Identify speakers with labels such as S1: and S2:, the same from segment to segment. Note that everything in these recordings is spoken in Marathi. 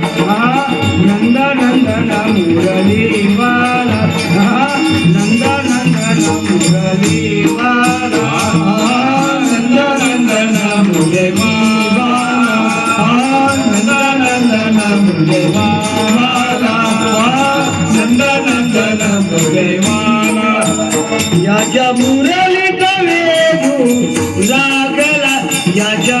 S1: नंद नंदन मुरली वाला नंद नंदन मुरली वाला नंद नंदन मुरली नंद नंदन मुरली वाला नंद नंदन मुरली वाला याच्या मुरली कवी लागला याच्या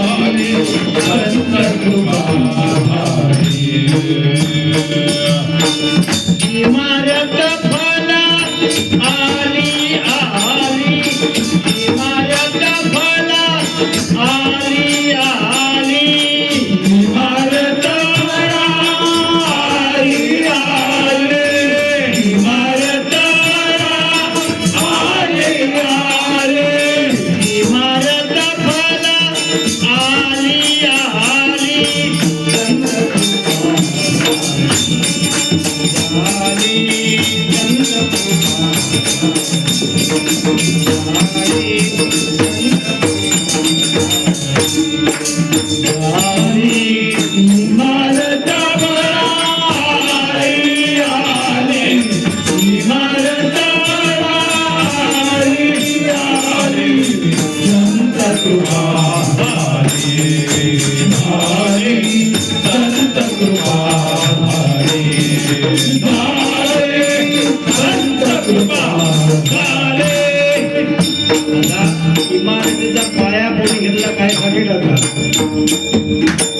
S1: Aguilata.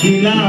S1: Sila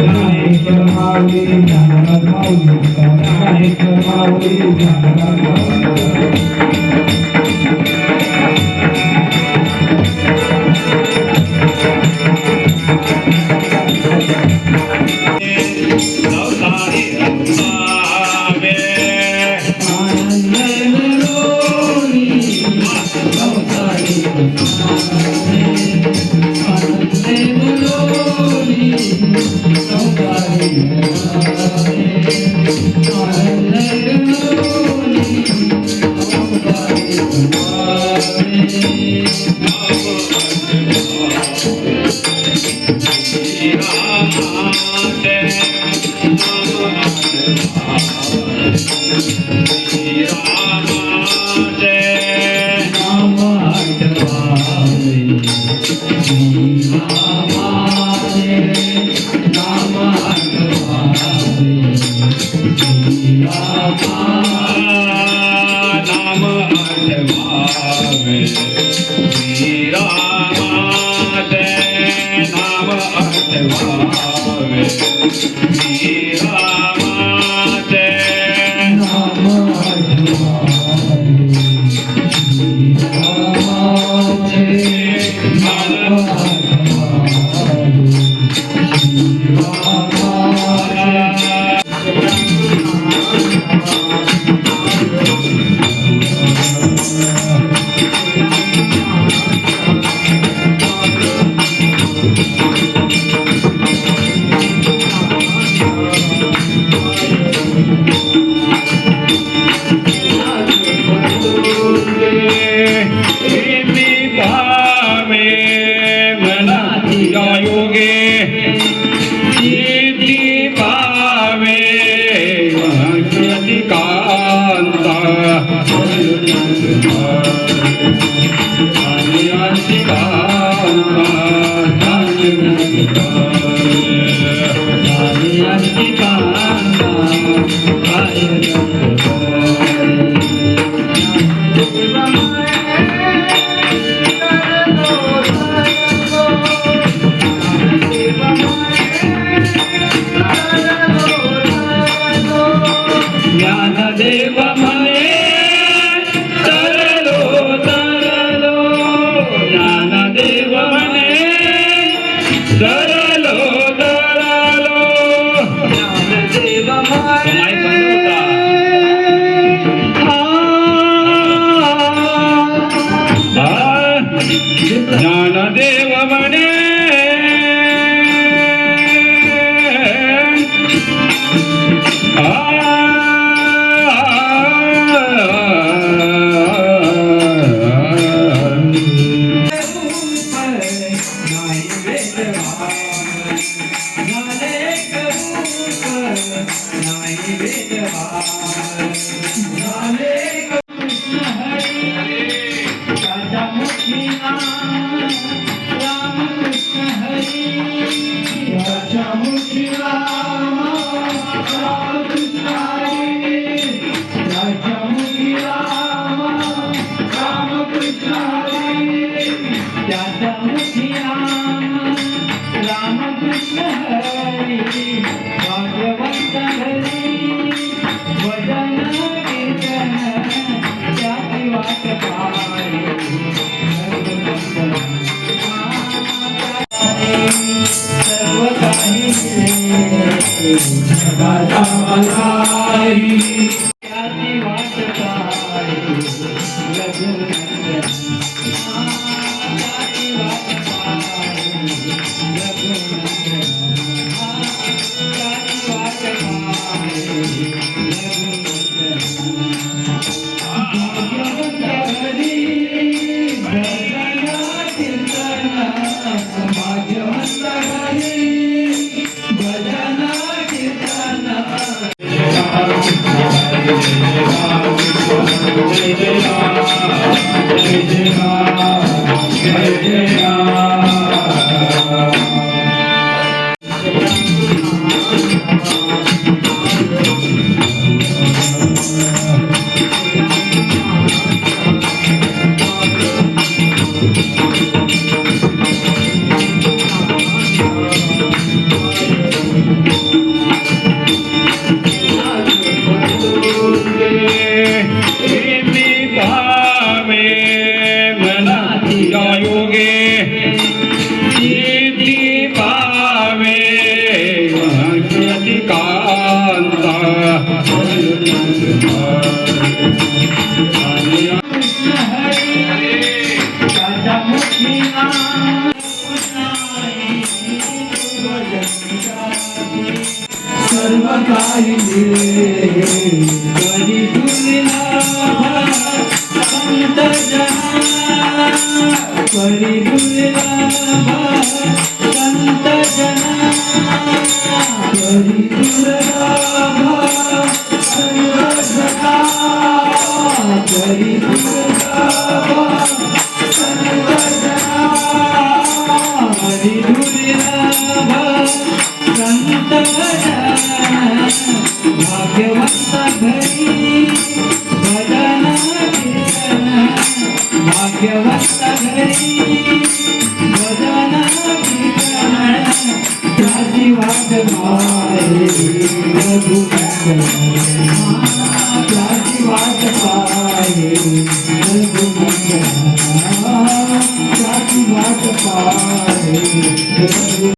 S1: माऊली ज्ञाननाथ माऊली ज्ञानेश्वर माऊली ज्ञाननाथ माऊली गा Thank you. ಸಂತ भाग्यवंत घरी भजन कीर्तन भाग्यवंत घरी भजन कीर्तन काशी वाट पारे प्रभू काशी वाट पारे प्रभू काशी वाट पारे